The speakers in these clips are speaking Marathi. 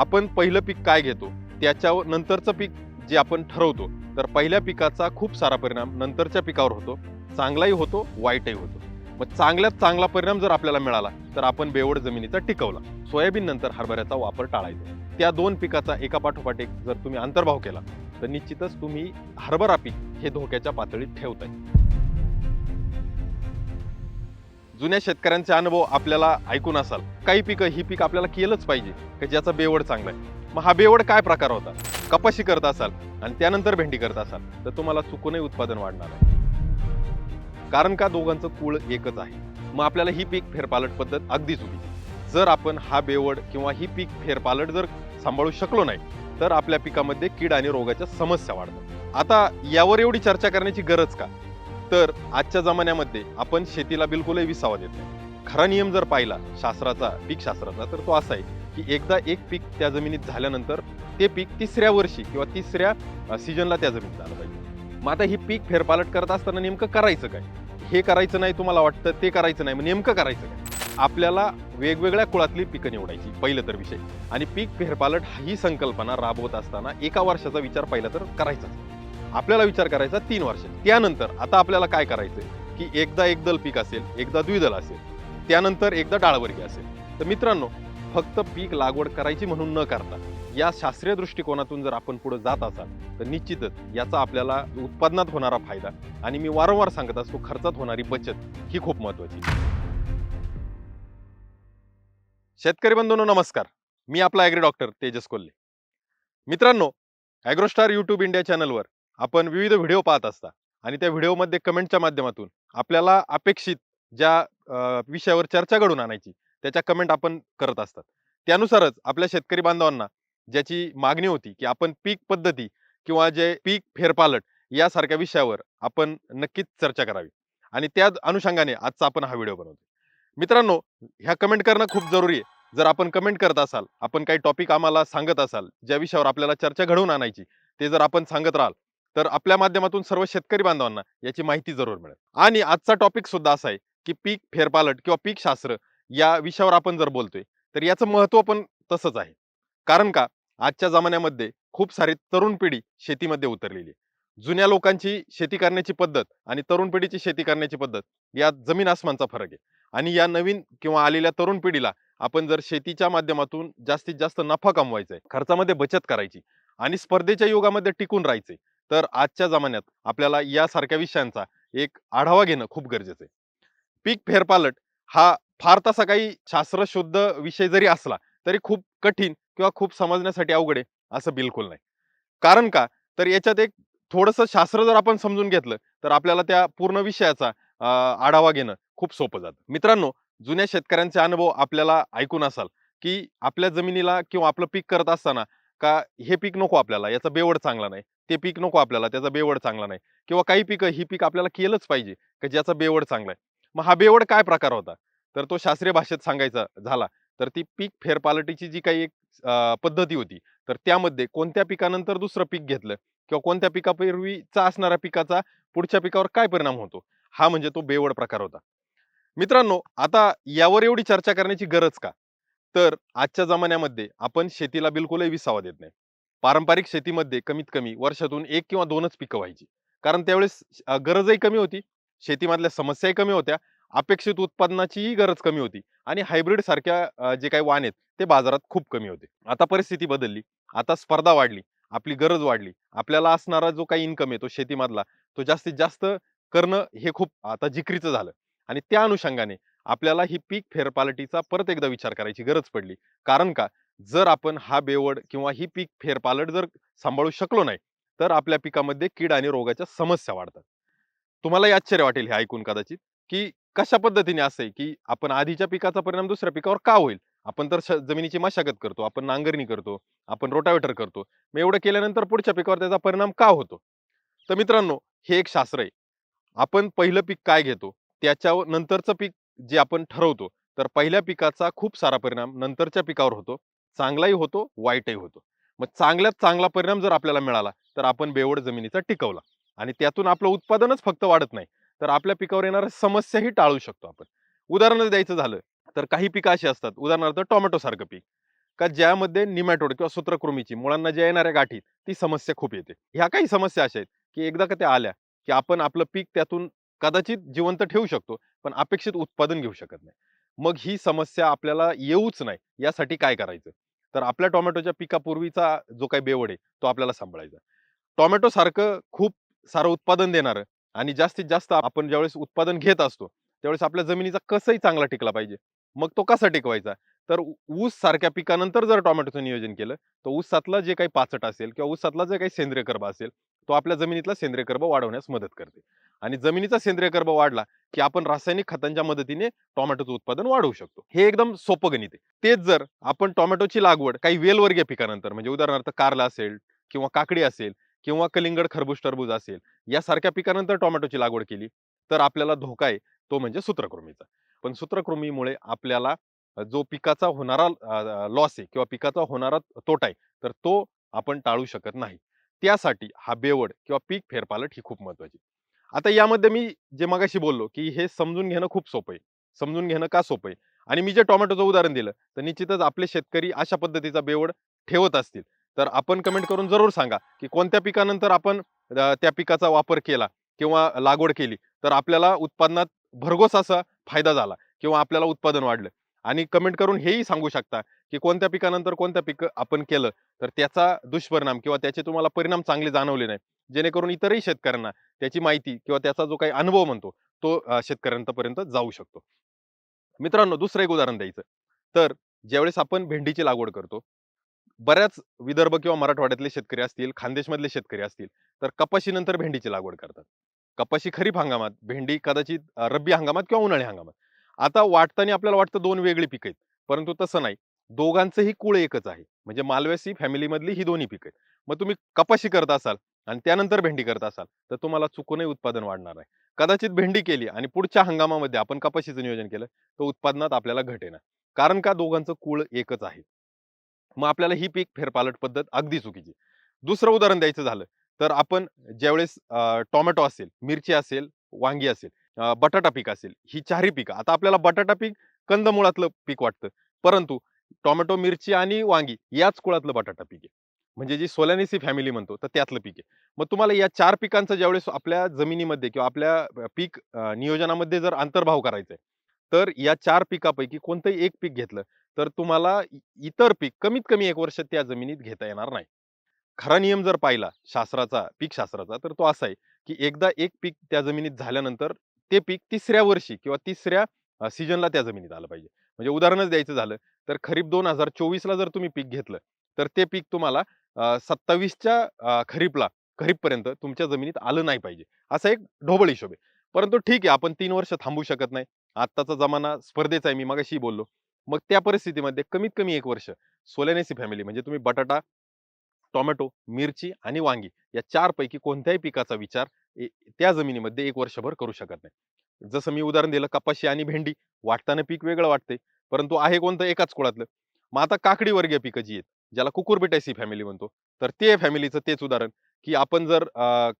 आपण पहिलं पीक काय घेतो? त्याच्यावर नंतरचं पीक जे आपण ठरवतो तर पहिल्या पिकाचा खूप सारा परिणाम नंतरच्या पिकावर होतो. चांगलाही होतो वाईटही होतो. मग चांगल्यात चांगला परिणाम जर आपल्याला मिळाला तर आपण बेवड जमिनीचा टिकवला. सोयाबीन नंतर हरभऱ्याचा वापर टाळायचा. त्या दोन पिकाचा एका पाठोपाठ एक जर तुम्ही अंतर्भाव केला तर निश्चितच तुम्ही हरभरा पीक हे धोक्याच्या पातळीत ठेवताय. जुन्या शेतकऱ्यांचे अनुभव आपल्याला ऐकून असाल. काही पिकं ही पीक आपल्याला केलंच पाहिजे की ज्याचा बेवड चांगला आहे. मग हा बेवड काय प्रकार होता? कपाशी करत असाल आणि त्यानंतर भेंडी करत असाल तर तुम्हाला चुकूनही उत्पादन वाढणार आहे. कारण का दोघांचं कुळ एकच आहे? मग आपल्याला ही पीक फेरपालट पद्धत अगदी चुकी. जर आपण हा बेवड किंवा ही पीक फेरपालट जर सांभाळू शकलो नाही तर आपल्या पिकामध्ये कीड आणि रोगाच्या समस्या वाढतात. आता यावर एवढी चर्चा करण्याची गरज का? तर आजच्या जमान्यामध्ये आपण शेतीला बिलकुलही विसावा देत नाही. खरा नियम जर पाहिला शास्त्राचा पीक शास्त्राचा तर तो असा आहे की एकदा एक पीक त्या जमिनीत झाल्यानंतर ते पीक तिसऱ्या वर्षी किंवा तिसऱ्या सीजनला त्या जमिनीत झालं पाहिजे. मग आता ही पीक फेरपालट करत असताना नेमकं करायचं काय? हे करायचं नाही तुम्हाला वाटतं ते करायचं नाही मग नेमकं करायचं काय? आपल्याला वेगवेगळ्या कुळातली पिकं निवडायची पहिलं तर विषय. आणि पीक फेरपालट ही संकल्पना राबवत असताना एका वर्षाचा विचार पहिला तर करायचाच. आपल्याला विचार करायचा तीन वर्ष. त्यानंतर आता आपल्याला काय करायचं की एकदा एकदल पीक असेल एकदा द्विदल असेल त्यानंतर एकदा डाळवर्गी असेल. तर मित्रांनो फक्त पीक लागवड करायची म्हणून न करता या शास्त्रीय दृष्टिकोनातून जर आपण पुढे जात असाल तर निश्चितच याचा आपल्याला उत्पादनात होणारा फायदा आणि मी वारंवार सांगत असतो खर्चात होणारी बचत ही खूप महत्वाची शेतकरी बंधूंनो नमस्कार. मी आपला ॲग्री डॉक्टर तेजस कोल्हे. मित्रांनो ॲग्रोस्टार यूट्यूब इंडिया चॅनलवर आपण विविध व्हिडिओ पाहत असता आणि त्या व्हिडिओमध्ये कमेंटच्या माध्यमातून आपल्याला अपेक्षित ज्या विषयावर चर्चा घडून आणायची त्याच्या कमेंट आपण करत असतात. त्यानुसारच आपल्या शेतकरी बांधवांना ज्याची मागणी होती की आपण पीक पद्धती किंवा जे पीक फेरपालट यासारख्या विषयावर आपण नक्कीच चर्चा करावी. आणि त्या अनुषंगाने आजचा आपण हा व्हिडिओ बनवतो. मित्रांनो ह्या कमेंट करणं खूप जरुरी आहे. जर आपण कमेंट करत असाल आपण काही टॉपिक आम्हाला सांगत असाल ज्या विषयावर आपल्याला चर्चा घडवून आणायची ते जर आपण सांगत राहाल तर आपल्या माध्यमातून सर्व शेतकरी बांधवांना याची माहिती जरूर मिळेल. आणि आजचा टॉपिक सुद्धा असा आहे की पीक फेरपालट किंवा पीक शास्त्र या विषयावर आपण जर बोलतोय तर याचं महत्त्व पण तसंच आहे. कारण का? आजच्या जमान्यामध्ये खूप सारी तरुण पिढी शेतीमध्ये उतरलेली आहे. जुन्या लोकांची शेती करण्याची पद्धत आणि तरुण पिढीची शेती करण्याची पद्धत यात जमीन आसमानचा फरक आहे. आणि या नवीन किंवा आलेल्या तरुण पिढीला आपण जर शेतीच्या माध्यमातून जास्तीत जास्त नफा कमवायचा आहे खर्चामध्ये बचत करायची आणि स्पर्धेच्या युगामध्ये टिकून राहायचे तर आजच्या जमान्यात आपल्याला यासारख्या विषयांचा एक आढावा घेणं खूप गरजेचं आहे. पीक फेरपालट हा फार तसा काही शास्त्रशुद्ध विषय जरी असला तरी खूप कठीण किंवा खूप समजण्यासाठी अवघड आहे असं बिलकुल नाही. कारण का? तर याच्यात एक थोडंसं शास्त्र जर आपण समजून घेतलं तर आपल्याला त्या पूर्ण विषयाचा आढावा घेणं खूप सोपं जातं. मित्रांनो जुन्या शेतकऱ्यांचे अनुभव आपल्याला ऐकून असाल की आपल्या जमिनीला किंवा आपलं पीक करत असताना का हे पीक नको आपल्याला याचा बेवड चांगला नाही. ते पीक नको आपल्याला त्याचा बेवड चांगला नाही. किंवा काही पिकं ही पीक आपल्याला केलंच पाहिजे की ज्याचा बेवड चांगला आहे. मग हा बेवड काय प्रकार होता? तर तो शास्त्रीय भाषेत सांगायचा झाला. तर ती पीक फेरपालटीची जी काही एक पद्धती होती तर त्यामध्ये कोणत्या पिकानंतर दुसरं पीक घेतलं? किंवा कोणत्या पिकापूर्वीचा असणाऱ्या पिकाचा पुढच्या पिकावर काय परिणाम होतो? हा म्हणजे तो बेवड प्रकार होता. मित्रांनो आता यावर एवढी चर्चा करण्याची गरज का? तर आजच्या जमान्यामध्ये आपण शेतीला बिलकुलही विसावा देत नाही. पारंपरिक शेतीमध्ये कमीत कमी वर्षातून एक किंवा दोनच पिकं व्हायची. कारण त्यावेळेस अ, गरजही कमी होती. शेतीमधल्या समस्याही कमी होत्या. अपेक्षित उत्पादनाचीही गरज कमी होती. आणि हायब्रिड सारख्या अ, जे काही वाण आहेत ते बाजारात खूप कमी होते. आता परिस्थिती बदलली. आता स्पर्धा वाढली. आपली गरज वाढली. आपल्याला असणारा जो काही इन्कम आहे तो शेतीमधला तो जास्तीत जास्त करणं हे खूप आता जिकरीचं झालं. आणि त्या अनुषंगाने आपल्याला ही पीक फेरपालटीचा परत एकदा विचार करायची गरज पडली. कारण का? जर आपण हा बेवड किंवा ही पीक फेरपालट जर सांभाळू शकलो नाही तर आपल्या पिकामध्ये कीड आणि रोगाच्या समस्या वाढतात. तुम्हाला आश्चर्य वाटेल हे ऐकून कदाचित की कशा पद्धतीने असं आहे की आपण आधीच्या पिकाचा परिणाम दुसऱ्या पिकावर का होईल? आपण तर जमिनीची मशागत करतो आपण नांगरणी करतो आपण रोटावेटर करतो मग एवढं केल्यानंतर पुढच्या पिकावर त्याचा परिणाम का होतो? तर मित्रांनो हे एक शास्त्र आहे. आपण पहिलं पीक काय घेतो? त्याच्यावर नंतरचं पीक जे आपण ठरवतो तर पहिल्या पिकाचा खूप सारा परिणाम नंतरच्या पिकावर होतो. चांगलाही होतो वाईटही होतो. मग चांगल्यात चांगला परिणाम जर आपल्याला मिळाला तर आपण बेवड जमिनीचा टिकवला. आणि त्यातून आपलं उत्पादनच फक्त वाढत नाही. तर आपल्या पिकावर येणाऱ्या समस्याही टाळू शकतो आपण. उदाहरण द्यायचं झालं तर काही पिकं अशी असतात. उदाहरणार्थ टोमॅटो सारखं पीक. का ज्यामध्ये निमॅटोड किंवा सूत्रकृमीची मुळांना ज्या येणाऱ्या गाठी ती समस्या खूप येते. ह्या काही समस्या अशा आहेत की एकदा का त्या आल्या की आपण आपलं पीक त्यातून कदाचित जिवंत ठेवू शकतो. पण अपेक्षित उत्पादन घेऊ शकत नाही. मग ही समस्या आपल्याला येऊच नाही. यासाठी काय करायचं? तर आपल्या टोमॅटोच्या पिकापूर्वीचा जो काही बेवड आहे तो आपल्याला सांभाळायचा. टोमॅटो सारखं खूप सारं उत्पादन देणारं आणि जास्तीत जास्त आपण ज्यावेळेस उत्पादन घेत असतो त्यावेळेस आपल्या जमिनीचा कसंही चांगला टिकला पाहिजे. मग तो कसा टिकवायचा? तर ऊस सारख्या पिकानंतर जर टोमॅटोचं नियोजन केलं तर ऊसातलं जे काही पाचट असेल किंवा ऊसातला जे काही सेंद्रिय कर्ब असेल तो आपल्या जमिनीतला सेंद्रिय कर्ब वाढवण्यास मदत करते. आणि जमिनीचा सेंद्रिय कर्ब वाढला की आपण रासायनिक खतांच्या मदतीने टोमॅटोचं उत्पादन वाढवू शकतो. हे एकदम सोपं गणित आहे. तेच जर आपण टोमॅटोची लागवड काही वेलवर्गीय पिकानंतर म्हणजे उदाहरणार्थ कारला असेल किंवा काकडी असेल किंवा कलिंगड खरबूज टरबूज असेल यासारख्या पिकानंतर टोमॅटोची लागवड केली तर आपल्याला धोका आहे तो म्हणजे सूत्रकृमीचा. पण सूत्रकृमीमुळे आपल्याला जो पिकाचा होणारा लॉस आहे किंवा पिकाचा होणारा तोटा आहे तर तो आपण टाळू शकत नाही. त्यासाठी हा बेवड किंवा पीक फेरपालट ही खूप महत्वाची आता यामध्ये मी जे मगाशी बोललो की हे समजून घेणं खूप सोपं आहे. समजून घेणं का सोपं आहे? आणि मी जे टोमॅटोचं उदाहरण दिलं तर निश्चितच आपले शेतकरी अशा पद्धतीचा बेवड ठेवत असतील. तर आपण कमेंट करून जरूर सांगा की कोणत्या पिकानंतर आपण त्या पिकाचा वापर केला किंवा लागवड केली तर आपल्याला उत्पादनात भरघोस असा फायदा झाला किंवा आपल्याला उत्पादन वाढलं. आणि कमेंट करून हेही सांगू शकता की कोणत्या पिकानंतर कोणत्या पिकं आपण केलं तर त्याचा दुष्परिणाम किंवा त्याचे तुम्हाला परिणाम चांगले जाणवले नाही जेणेकरून इतरही शेतकऱ्यांना त्याची माहिती किंवा त्याचा जो काही अनुभव म्हणतो तो शेतकऱ्यांपर्यंत जाऊ शकतो. मित्रांनो दुसरं एक उदाहरण द्यायचं. तर ज्यावेळेस आपण भेंडीची लागवड करतो बऱ्याच विदर्भ किंवा मराठवाड्यातले शेतकरी असतील खानदेशमधले शेतकरी असतील तर कपाशीनंतर भेंडीची लागवड करतात. कपाशी खरीप हंगामात भेंडी कदाचित रब्बी हंगामात किंवा उन्हाळी हंगामात. आता वाटताना आपल्याला वाटतं दोन वेगळी पिकं आहेत. परंतु तसं नाही. दोघांचंही कुळ एकच आहे. म्हणजे मालव्यासी फॅमिलीमधली ही दोन्ही पिकं आहेत. मग तुम्ही कपाशी करत असाल आणि त्यानंतर भेंडी करत असाल तर तुम्हाला चुकूनही उत्पादन वाढणार नाही कदाचित भेंडी केली आणि पुढच्या हंगामामध्ये आपण कपाशीचं नियोजन केलं तर उत्पादनात आपल्याला घट येणार. कारण का दोघांचं कुळ एकच आहे. मग आपल्याला ही पीक फेरपालट पद्धत अगदी चुकीची. दुसरं उदाहरण द्यायचं झालं तर आपण ज्यावेळेस टोमॅटो असेल मिरची असेल वांगी असेल बटाटा पीक असेल ही चारही पिकं. आता आपल्याला बटाटा पीक कंदमुळातलं पीक वाटतं. परंतु टोमॅटो मिरची आणि वांगी याच कुळातलं बटाटा पीक आहे. म्हणजे जी सोलॅनिसी फॅमिली म्हणतो तर त्यातलं पीक आहे. मग तुम्हाला या चार पिकांचं ज्यावेळेस आपल्या जमिनीमध्ये किंवा आपल्या पीक नियोजनामध्ये जर अंतर्भाव करायचा आहे तर या चार पिकापैकी कोणतंही एक पीक घेतलं तर तुम्हाला इतर पीक कमीत कमी एक वर्ष त्या जमिनीत घेता येणार नाही. खरा नियम जर पाहिला शास्त्राचा पीक शास्त्राचा तर तो असा आहे की एकदा एक पीक त्या जमिनीत झाल्यानंतर ते पीक तिसऱ्या वर्षी किंवा तिसऱ्या सीजनला त्या जमिनीत आलं पाहिजे. म्हणजे उदाहरणच द्यायचं झालं तर खरीप दोन हजार चोवीसला जर तुम्ही पीक घेतलं तर ते पीक तुम्हाला सत्तावीसच्या खरीपला खरीपपर्यंत तुमच्या जमिनीत आलं नाही पाहिजे. असा एक ढोबळ हिशोब आहे. परंतु ठीक आहे आपण तीन वर्ष थांबू शकत नाही. आत्ताचा जमाना स्पर्धेचा आहे मी मगाशी बोललो. मग त्या परिस्थितीमध्ये कमीत कमी एक वर्ष सोलेनेसी फॅमिली म्हणजे तुम्ही बटाटा टोमॅटो मिरची आणि वांगी या चार पैकी कोणत्याही पिकाचा विचार त्या जमिनीमध्ये एक वर्षभर करू शकत नाही. जसं मी उदाहरण दिलं कपाशी आणि भेंडी वाटताना पीक वेगळं वाटते परंतु आहे कोणतं एकाच कुळातलं. मग आता काकडी वर्गीय पिकं जी आहेत ज्याला कुकुरबिटायसी फॅमिली म्हणतो तर ते फॅमिलीचं तेच उदाहरण की आपण जर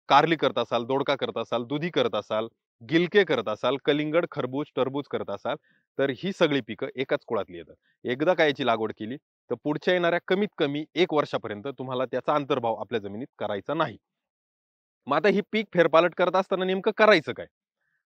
कारली करत असाल दोडका करत असाल दुधी करत असाल गिलके करत असाल कलिंगड खरबूज टरबूज करत असाल तर ही सगळी पिकं एकाच कुळातली येतात. एकदा काय याची लागवड केली तर पुढच्या येणाऱ्या कमीत कमी एक वर्षापर्यंत तुम्हाला त्याचा अंतर्भाव आपल्या जमिनीत करायचा नाही. मग आता ही पीक फेरपालट करत असताना नेमकं करायचं काय?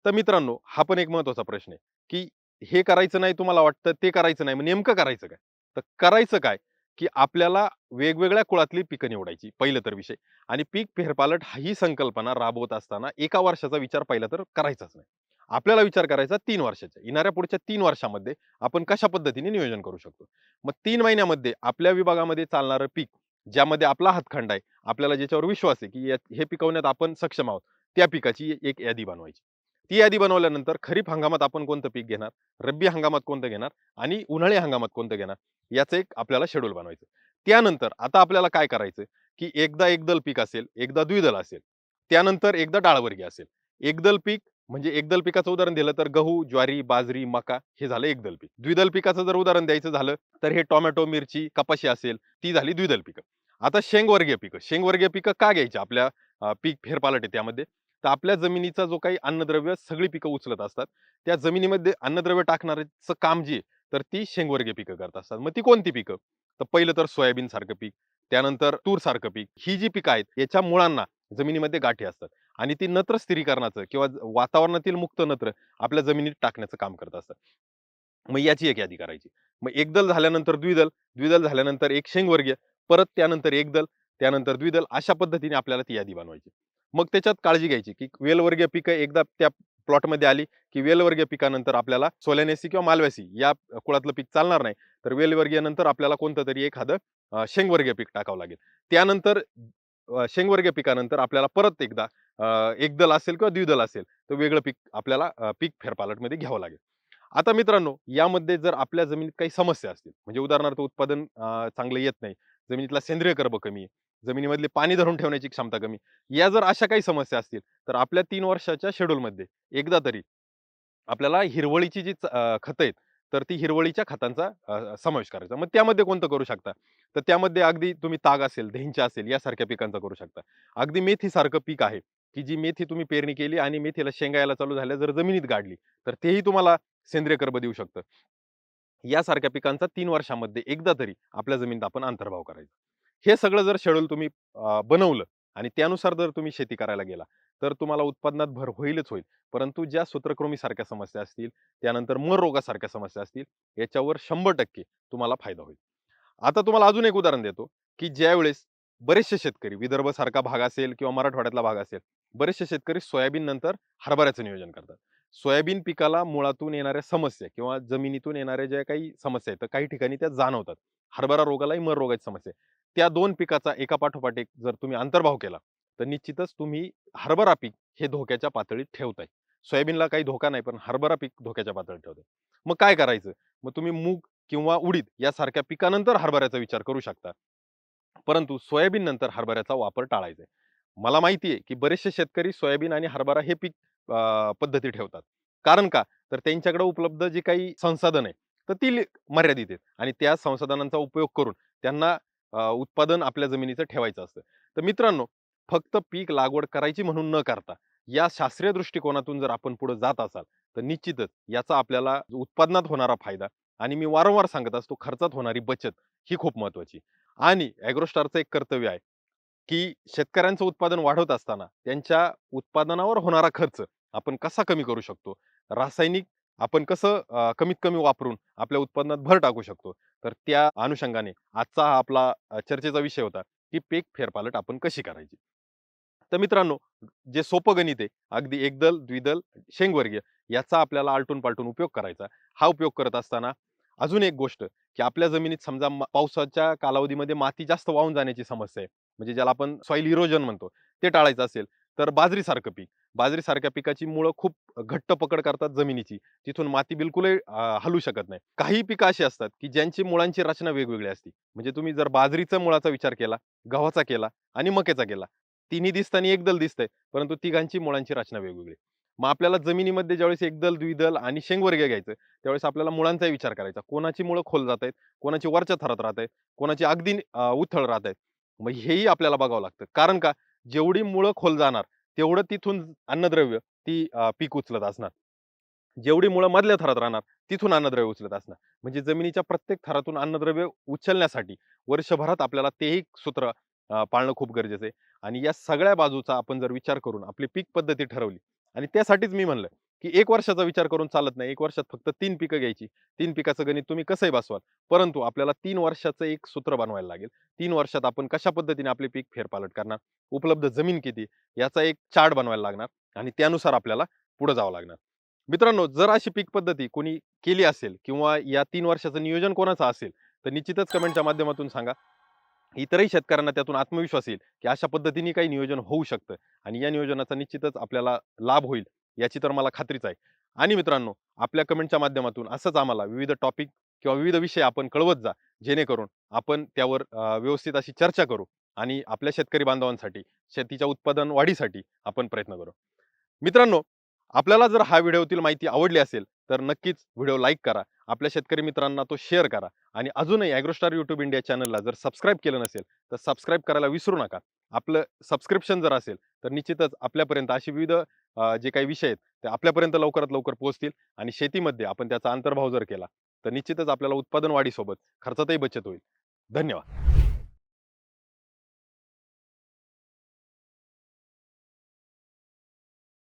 तर मित्रांनो हा पण एक महत्त्वाचा प्रश्न आहे की हे करायचं नाही तुम्हाला वाटतं ते करायचं नाही मग नेमकं करायचं काय? तर करायचं काय? की आपल्याला वेगवेगळ्या कुळातली पिकं निवडायची पहिलं तर विषय. आणि पीक फेरपालट ही संकल्पना राबवत असताना एका वर्षाचा विचार पहिला तर करायचाच नाही. आपल्याला विचार करायचा तीन वर्षाचा. येणाऱ्या पुढच्या तीन वर्षामध्ये आपण कशा पद्धतीने नियोजन करू शकतो? मग तीन महिन्यामध्ये आपल्या विभागामध्ये चालणारं पीक ज्यामध्ये आपला हातखंड आहे आपल्याला ज्याच्यावर विश्वास आहे की हे पिकवण्यात आपण सक्षम आहोत त्या पिकाची एक यादी बनवायची. ती यादी बनवल्यानंतर खरीप हंगामात आपण कोणतं पीक घेणार? रब्बी हंगामात कोणतं घेणार? आणि उन्हाळी हंगामात कोणतं घेणार? याचं एक आपल्याला शेड्यूल बनवायचं. त्यानंतर आता आपल्याला काय करायचं? की एकदा एकदल पीक असेल एकदा द्विदल असेल त्यानंतर एकदा डाळवर्गीय असेल. एकदल पीक म्हणजे एकदल पिकाचं उदाहरण दिलं तर गहू ज्वारी बाजरी मका हे झालं एकदल पीक. द्विदल पिकाचं जर उदाहरण द्यायचं झालं तर हे टोमॅटो मिरची कपाशी असेल ती झाली द्विदल पिकं. आता शेंगवर्गीय पिकं. शेंगवर्गीय पिकं का घ्यायची? आपल्या पीक फेरपालट आहे त्यामध्ये. तर आपल्या जमिनीचा जो काही अन्नद्रव्य सगळी पिकं उचलत असतात. त्या जमिनीमध्ये अन्नद्रव्य टाकणाऱ्याचं काम जे तर ती शेंगवर्गीय पिकं करत असतात. मग ती कोणती पिकं? तर पहिलं तर सोयाबीन सारखं पीक त्यानंतर तूर सारखं पीक. ही जी पिकं आहेत याच्या मुळांना जमिनीमध्ये गाठी असतात आणि ती नत्र स्थिरीकरणाचं किंवा वातावरणातील मुक्त नत्र आपल्या जमिनीत टाकण्याचं काम करत असतात. मग याची एक यादी करायची. मग एकदल झाल्यानंतर द्विदल द्विदल झाल्यानंतर एक शेंगवर्गीय परत त्यानंतर एकदल त्यानंतर द्विदल अशा पद्धतीने आपल्याला ती यादी बनवायची. मग त्याच्यात काळजी घ्यायची की वेलवर्गीय पिकं एकदा त्या प्लॉटमध्ये आली की वेलवर्गीय पिकानंतर आपल्याला सोल्यानेसी किंवा मालव्यासी या कुळातलं पीक चालणार नाही. तर वेलवर्गीय नंतर आपल्याला कोणतं तरी एखादं शेंगवर्गीय पीक टाकावं लागेल. त्यानंतर शेंगवर्गीय पिकानंतर आपल्याला परत एकदा एकदल असेल किंवा द्विदल असेल तर वेगळं पीक आपल्याला पीक फेरपालटमध्ये घ्यावं लागेल. आता मित्रांनो यामध्ये जर आपल्या जमिनीत काही समस्या असतील म्हणजे उदाहरणार्थ उत्पादन चांगलं येत नाही जमिनीतला सेंद्रिय कर्ब कमी आहे जमिनीमधले पाणी धरून ठेवण्याची क्षमता कमी या जर अशा काही समस्या असतील तर आपल्या तीन वर्षाच्या शेड्यूलमध्ये एकदा तरी आपल्याला हिरवळीची जी खतं आहेत तर ती हिरवळीच्या खतांचा समावेश करायचा. मग त्यामध्ये कोणतं करू शकता? तर त्यामध्ये अगदी तुम्ही ताग असेल दहींच्या असेल यासारख्या पिकांचा करू शकता. अगदी मेथी सारखं पीक आहे की जी मेथी तुम्ही पेरणी केली आणि मेथीला शेंगा यायला चालू झाल्या जर जमिनीत गाडली तर तेही तुम्हाला सेंद्रिय कर्ब देऊ शकतं. यासारख्या पिकांचा तीन वर्षामध्ये एकदा तरी आपल्या जमिनीत आपण अंतर्भाव करायचा. हे सगळं जर शेड्यूल तुम्ही बनवलं आणि त्यानुसार जर तुम्ही शेती करायला गेला तर तुम्हाला उत्पादनात भर होईलच होईल. परंतु ज्या सूत्रकृमी सारख्या समस्या असतील त्यानंतर मर रोगासारख्या समस्या असतील याच्यावर शंभर टक्के तुम्हाला फायदा होईल. आता तुम्हाला अजून एक उदाहरण देतो की ज्यावेळेस बरेचसे शेतकरी विदर्भ सारखा भाग असेल किंवा मराठवाड्यातला भाग असेल बरेचसे शेतकरी सोयाबीन नंतर हरभऱ्याचं नियोजन करतात. सोयाबीन पिकाला मुळातून येणाऱ्या समस्या किंवा जमिनीतून येणाऱ्या ज्या काही समस्या आहेत काही ठिकाणी त्या जाणवतात. हरभरा रोगालाही मर रोगाची समस्या त्या दोन पिकाचा एका पाठोपाठ एक जर तुम्ही अंतर्भाव केला तर निश्चितच तुम्ही हरभरा पीक हे धोक्याच्या पातळीत ठेवताय. सोयाबीनला काही धोका नाही पण हरभरा पीक धोक्याच्या पातळीत ठेवताय. मग काय करायचं? मग तुम्ही मूग किंवा उडीद यासारख्या पिकानंतर हरभऱ्याचा विचार करू शकता. परंतु सोयाबीन नंतर हरभऱ्याचा वापर टाळायचा आहे. मला माहिती आहे की बरेचसे शेतकरी सोयाबीन आणि हरभरा हे पीक पद्धती ठेवतात. कारण का? तर त्यांच्याकडे उपलब्ध जी काही संसाधन आहे तर ती मर्यादित आहेत. आणि त्या संसाधनांचा उपयोग करून त्यांना उत्पादन आपल्या जमिनीचं ठेवायचं असतं. तर मित्रांनो फक्त पीक लागवड करायची म्हणून न करता या शास्त्रीय दृष्टिकोनातून जर आपण पुढे जात असाल तर निश्चितच याचा आपल्याला उत्पादनात होणारा फायदा आणि मी वारंवार सांगत असतो खर्चात होणारी बचत ही खूप महत्वाची आणि ॲग्रोस्टारचं एक कर्तव्य आहे की शेतकऱ्यांचं उत्पादन वाढवत असताना त्यांच्या उत्पादनावर होणारा खर्च आपण कसा कमी करू शकतो? रासायनिक आपण कसं कमीत कमी वापरून आपल्या उत्पादनात भर टाकू शकतो? तर त्या अनुषंगाने आजचा हा आपला चर्चेचा विषय होता की पीक फेरपालट आपण कशी करायची? तर मित्रांनो जे सोपं गणित आहे अगदी एकदल द्विदल शेंगवर्गीय याचा आपल्याला आलटून पालटून उपयोग करायचा हा उपयोग करत असताना अजून एक गोष्ट की आपल्या जमिनीत समजा पावसाच्या कालावधीमध्ये माती जास्त वाहून जाण्याची समस्या आहे. म्हणजे ज्याला आपण सॉइल इरोजन म्हणतो ते टाळायचं असेल तर बाजरीसारखं पीक. बाजरीसारख्या पिकाची मुळं खूप घट्ट पकड करतात जमिनीची. तिथून माती बिलकुलही हलू शकत नाही. काही पिकं अशी असतात की ज्यांची मुळांची रचना वेगवेगळी असते. म्हणजे तुम्ही जर बाजरीचा मुळाचा विचार केला गव्हाचा केला आणि मकेचा केला तिन्ही दिसताना एकदल दिसतंय. परंतु तिघांची मुळांची रचना वेगवेगळी. मग आपल्याला जमिनीमध्ये ज्यावेळेस एकदल द्विदल आणि शेंगवर्ग घ्यायचं त्यावेळेस आपल्याला मुळांचाही विचार करायचा. कोणाची मुळं खोल जात आहेत कोणाची वरच्या थरात राहत आहेत कोणाची अगदी उथळ राहत आहेत मग हेही आपल्याला बघावं लागतं. कारण का? जेवढी मुळं खोल जाणार तेवढं तिथून अन्नद्रव्य ती पीक उचलत असणार. जेवढी मुळं मधल्या थरात राहणार तिथून अन्नद्रव्य उचलत असणार. म्हणजे जमिनीच्या प्रत्येक थरातून अन्नद्रव्य उचलण्यासाठी वर्षभरात आपल्याला तेही सूत्र पाळणं खूप गरजेचं आहे. आणि या सगळ्या बाजूचा आपण जर विचार करून आपली पीक पद्धती ठरवली आणि त्यासाठीच मी म्हणलं की एक वर्षाचा विचार करून चालत नाही. एक वर्षात फक्त तीन पिकं घ्यायची. तीन पिकाचं गणित तुम्ही कसंही बसवाल परंतु आपल्याला तीन वर्षाचं एक सूत्र बनवायला लागेल. तीन वर्षात आपण कशा पद्धतीने आपले पीक फेरपालट करणार? उपलब्ध जमीन किती? याचा एक चार्ट बनवायला लागणार आणि त्यानुसार आपल्याला पुढे जावं लागणार. मित्रांनो जर अशी पीक पद्धती कोणी केली असेल किंवा या तीन वर्षाचं नियोजन कोणाचं असेल तर निश्चितच कमेंटच्या माध्यमातून सांगा. इतरही शेतकऱ्यांना त्यातून आत्मविश्वास येईल की अशा पद्धतीने काही नियोजन होऊ शकतं आणि या नियोजनाचा निश्चितच आपल्याला लाभ होईल याची तर मला खात्रीच आहे. आणि मित्रांनो आपल्या कमेंटच्या माध्यमातून असंच आम्हाला विविध टॉपिक किंवा विविध विषय आपण कळवत जा जेणेकरून आपण त्यावर व्यवस्थित अशी चर्चा करू आणि आपल्या शेतकरी बांधवांसाठी शेतीच्या उत्पादन वाढीसाठी आपण प्रयत्न करू. मित्रांनो आपल्याला जर हा व्हिडिओतील माहिती आवडली असेल तर नक्कीच व्हिडिओ लाईक करा आपल्या शेतकरी मित्रांना तो शेअर करा. आणि अजूनही ॲग्रोस्टार युट्यूब इंडिया चॅनलला जर सबस्क्राईब केलं नसेल तर सबस्क्राईब करायला विसरू नका. आपलं सबस्क्रिप्शन जर असेल तर निश्चितच आपल्यापर्यंत अशी विविध जे काही विषय आहेत ते आपल्यापर्यंत लवकरात लवकर पोहोचतील. आणि शेतीमध्ये आपण त्याचा अंतर्भाव जर केला तर निश्चितच आपल्याला उत्पादन वाढीसोबत खर्चातही बचत होईल. धन्यवाद.